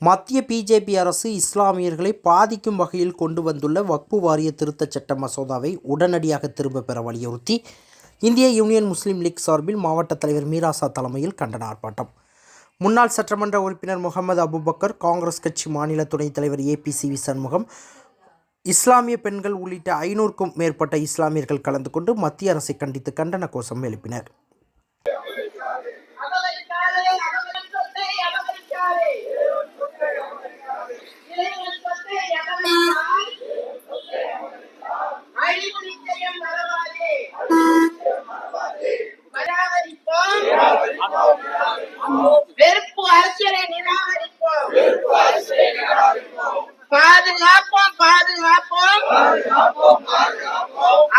மத்திய பிஜேபி அரசு இஸ்லாமியர்களை பாதிக்கும் வகையில் கொண்டு வந்துள்ள வக்பு வாரிய திருத்தச் சட்ட மசோதாவை உடனடியாக திரும்பப் பெற வலியுறுத்தி இந்திய யூனியன் முஸ்லீம் லீக் சார்பில் மாவட்ட தலைவர் மீராசா தலைமையில் கண்டன ஆர்ப்பாட்டம். முன்னாள் சட்டமன்ற உறுப்பினர் முகமது அபுபக்கர் காங்கிரஸ் கட்சி மாநில துணைத் தலைவர் ஏபிசிவி சண்முகம் இஸ்லாமிய பெண்கள் உள்ளிட்ட ஐநூறுக்கும் மேற்பட்ட இஸ்லாமியர்கள் கலந்து கொண்டு மத்திய அரசை கண்டித்து கண்டன கோஷம் எழுப்பினர்.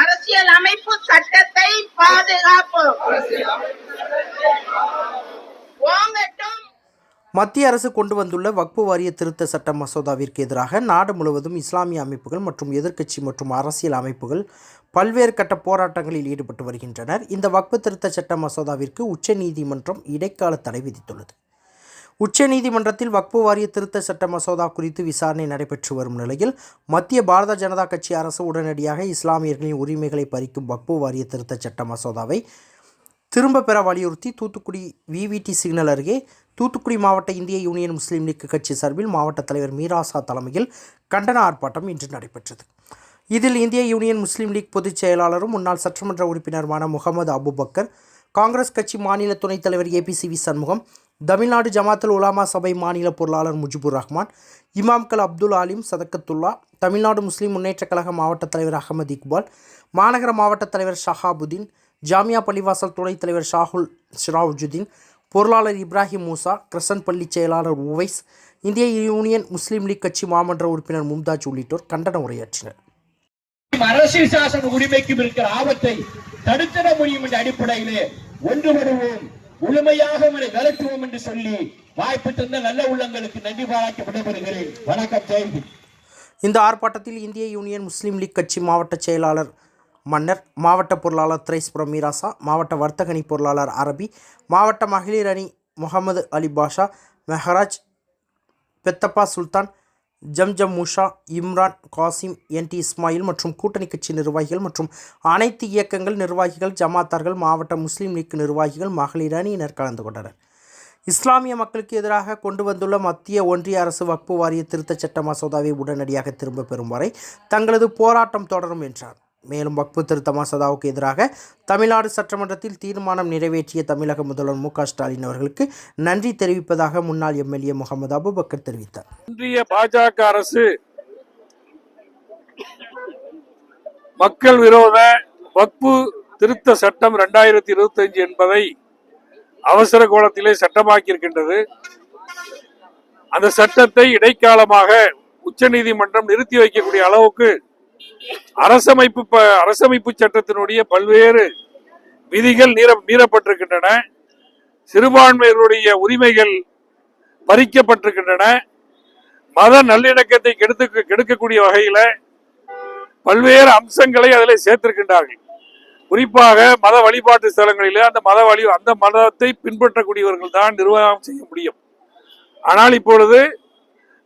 அரசியல் அமைப்பு சட்டத்தை பாதுகாப்போம் மத்திய அரசு கொண்டு வந்துள்ள வக்பு வாரிய திருத்த சட்ட மசோதாவிற்கு எதிராக நாடு முழுவதும் இஸ்லாமிய அமைப்புகள் மற்றும் எதிர்க்கட்சி மற்றும் அரசியல் அமைப்புகள் பல்வேறு கட்ட போராட்டங்களில் ஈடுபட்டு வருகின்றனர். இந்த வக்பு திருத்த சட்ட மசோதாவிற்கு உச்சநீதிமன்றம் இடைக்கால தடை விதித்துள்ளது. உச்சநீதிமன்றத்தில் வக்பு வாரிய திருத்த சட்ட மசோதா குறித்து விசாரணை நடைபெற்று வரும் நிலையில் மத்திய பாரத ஜனதா கட்சி அரசு உடனடியாக இஸ்லாமியர்களின் உரிமைகளை பறிக்கும் வக்பு வாரிய திருத்த சட்ட மசோதாவை திரும்ப பெற வலியுறுத்தி தூத்துக்குடி விவிடி சிக்னல் அருகே தூத்துக்குடி மாவட்ட இந்திய யூனியன் முஸ்லீம் லீக் கட்சி சார்பில் மாவட்ட தலைவர் மீராசா தலைமையில் கண்டன ஆர்ப்பாட்டம் இன்று நடைபெற்றது. இதில் இந்திய யூனியன் முஸ்லீம் லீக் பொதுச் செயலாளரும் முன்னாள் சட்டமன்ற உறுப்பினருமான முகமது அபுபக்கர் காங்கிரஸ் கட்சி மாநில துணைத் தலைவர் ஏபிசிவி சண்முகம் தமிழ்நாடு ஜமாத்தல் உலாமா சபை மாநில பொருளாளர் முஜிபுர் ரஹ்மான் இமாம்கள் அப்துல் ஆலிம் சதக்கத்துல்லா தமிழ்நாடு முஸ்லீம் முன்னேற்றக் கழக மாவட்ட தலைவர் அகமது இக்பால் மாநகர மாவட்ட தலைவர் ஷஹாபுதீன் ஜாமியா பள்ளிவாசல் துணைத் தலைவர் ஷாகுல் ஷிராவுஜுதீன் பொருளாளர் இப்ராஹிம் மூசா கிரசன் பள்ளி செயலாளர் உவைஸ் இந்திய யூனியன் முஸ்லீம் லீக் கட்சி மாமன்ற உறுப்பினர் மும்தாஜ் உள்ளிட்டோர் கண்டன உரையாற்றினர். அரசியல் சாசன உரிமைக்கும் இருக்கிற ஆபத்தை தடுத்திட முடியும் என்ற அடிப்படையிலே ஒன்றுபடுவோம் முழுமையாக அவரை விரட்டுவோம் என்று சொல்லி வாய்ப்பு தந்த நல்ல உள்ளங்களுக்கு நன்றி பாராட்டி விடைபெறுகிறேன். வணக்கம் ஜெயந்தி இந்த ஆர்ப்பாட்டத்தில் இந்திய யூனியன் முஸ்லீம் லீக் கட்சி மாவட்ட செயலாளர் மன்னர் மாவட்ட பொருளாளர் திரைஸ்புரம் மீராசா மாவட்ட வர்த்தகணி பொருளாளர் அரபி மாவட்ட மகளிர் அணி முகமது அலி பாஷா மெஹராஜ் பெத்தப்பா சுல்தான் ஜம்ஜம் உஷா இம்ரான் காசிம் என்டி இஸ்மாயில் மற்றும் கூட்டணி கட்சி நிர்வாகிகள் மற்றும் அனைத்து இயக்கங்கள் நிர்வாகிகள் ஜமாத்தார்கள் மாவட்ட முஸ்லீம் லீக் நிர்வாகிகள் மகளிர் அணியினர் கலந்து கொண்டனர். இஸ்லாமிய மக்களுக்கு எதிராக கொண்டு வந்துள்ள மத்திய ஒன்றிய அரசு வக்பு வாரிய திருத்தச் சட்ட மசோதாவை உடனடியாக திரும்பப் பெறும் வரை தங்களது போராட்டம் தொடரும் என்றார். மேலும் வக்பு திருத்த மசோதாவுக்கு எதிராக தமிழ்நாடு சட்டமன்றத்தில் தீர்மானம் நிறைவேற்றிய தமிழக முதல்வர் மு ஸ்டாலின் அவர்களுக்கு நன்றி தெரிவிப்பதாக முன்னாள் எம்எல்ஏ முகமது அபுபக்கர் தெரிவித்தார். இன்றைய பாஜக அரசு மக்கள் விரோத வக்பு திருத்த சட்டம் இரண்டாயிரத்தி இருபத்தி அஞ்சு என்பதை அவசர கோலத்திலே சட்டமாக்கி இருக்கின்றது அந்த சட்டத்தை இடைக்காலமாக உச்சநீதிமன்றம் நிறுத்தி வைக்கக்கூடிய அளவுக்கு அரசமைப்பு அரசமைப்பு சட்டத்தினுடைய பல்வேறு விதிகள் மீற மீறப்பட்டிருக்கின்றன. சிறுபான்மையினருடைய உரிமைகள் பறிக்கப்பட்டிருக்கின்றன. மத நல்லிணக்கத்தை கெடுத்து கெடுக்கக்கூடிய வகையில பல்வேறு அம்சங்களை அதில் சேர்த்திருக்கின்றார்கள். குறிப்பாக மத வழிபாட்டு ஸ்தலங்களிலே அந்த மத வழி அந்த மதத்தை பின்பற்றக்கூடியவர்கள் தான் நிர்வாகம் செய்ய முடியும். ஆனால் இப்பொழுது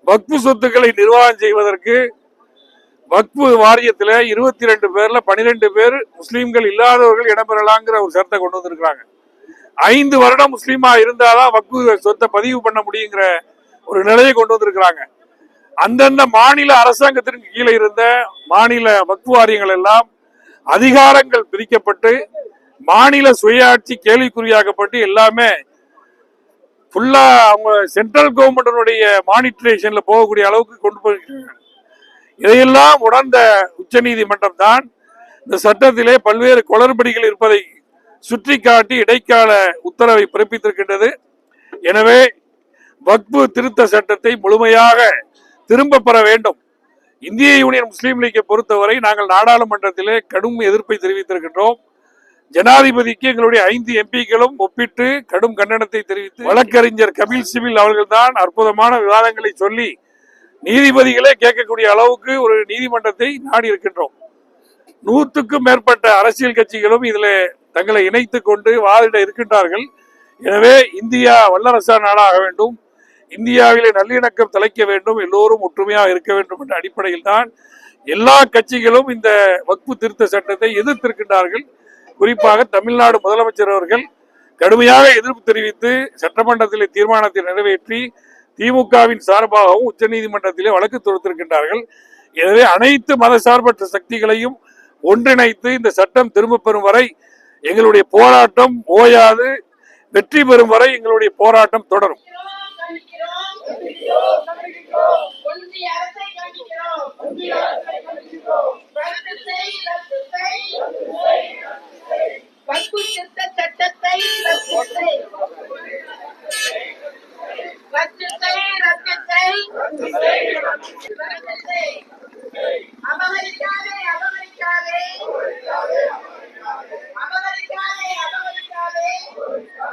பக்து சொத்துக்களை நிர்வாகம் செய்வதற்கு வக்பு வாரியத்தில் இருபத்தி ரெண்டு பேர்ல பனிரெண்டு பேர் முஸ்லீம்கள் இல்லாதவர்கள் இடம்பெறலாங்கிற ஒரு சட்டத்தை கொண்டு வந்திருக்கிறாங்க. ஐந்து வருடம் முஸ்லீமா இருந்தாதான் வக்பு சொத்தை பதிவு பண்ண முடியுங்கிற ஒரு நிலையை கொண்டு வந்திருக்கிறாங்க. அந்தந்த மாநில அரசாங்கத்திற்கு கீழே இருந்த மாநில வக்பு வாரியங்கள் எல்லாம் அதிகாரங்கள் பிரிக்கப்பட்டு மாநில சுயாட்சி கேள்விக்குறியாக்கப்பட்டு எல்லாமே ஃபுல்லா அவங்க சென்ட்ரல் கவர்மெண்டினுடைய மானிட்டரேஷன்ல போகக்கூடிய அளவுக்கு கொண்டு போயிருக்காங்க. இதையெல்லாம் உணர்ந்த உச்சநீதிமன்றம் தான் இந்த சட்டத்திலே பல்வேறு குளறுபடிகள் இருப்பதை சுற்றி காட்டி இடைக்கால உத்தரவை பிறப்பித்திருக்கின்றது. எனவே வக்பு திருத்த சட்டத்தை முழுமையாக திரும்ப பெற வேண்டும். இந்திய யூனியன் முஸ்லீம் லீக்கை பொறுத்தவரை நாங்கள் நாடாளுமன்றத்திலே கடும் எதிர்ப்பை தெரிவித்திருக்கின்றோம். ஜனாதிபதிக்கு எங்களுடைய ஐந்து எம்பிக்களும் ஒப்பிட்டு கடும் கண்டனத்தை தெரிவித்து வழக்கறிஞர் கபில் சிபில் அவர்கள்தான் அற்புதமான விவாதங்களை சொல்லி நீதிபதிகளே கேட்கக்கூடிய அளவுக்கு ஒரு நீதிமன்றத்தை நாடி இருக்கின்றோம். நூற்றுக்கும் மேற்பட்ட அரசியல் கட்சிகளும் இதில் தங்களை இணைத்துக் கொண்டு வாதிட இருக்கின்றார்கள். எனவே இந்தியா வல்லரசா நாடாக வேண்டும். இந்தியாவிலே நல்லிணக்கம் தலைக்க வேண்டும். எல்லோரும் ஒற்றுமையாக இருக்க வேண்டும் என்ற அடிப்படையில் தான் எல்லா கட்சிகளும் இந்த வக்பு திருத்த சட்டத்தை எதிர்த்திருக்கின்றார்கள். குறிப்பாக தமிழ்நாடு முதலமைச்சர் அவர்கள் கடுமையாக எதிர்ப்பு தெரிவித்து சட்டமன்றத்தில் தீர்மானத்தை நிறைவேற்றி திமுகவின் சார்பாகவும் உச்சநீதிமன்றத்திலே வழக்கு தொடுத்திருக்கின்றார்கள். எனவே அனைத்து மதசார்பற்ற சக்திகளையும் ஒன்றிணைத்து இந்த சட்டம் திரும்ப பெறும் வரை எங்களுடைய போராட்டம் ஓயாது. வெற்றி பெறும் வரை எங்களுடைய போராட்டம் தொடரும். சட்டத்தை Thank you.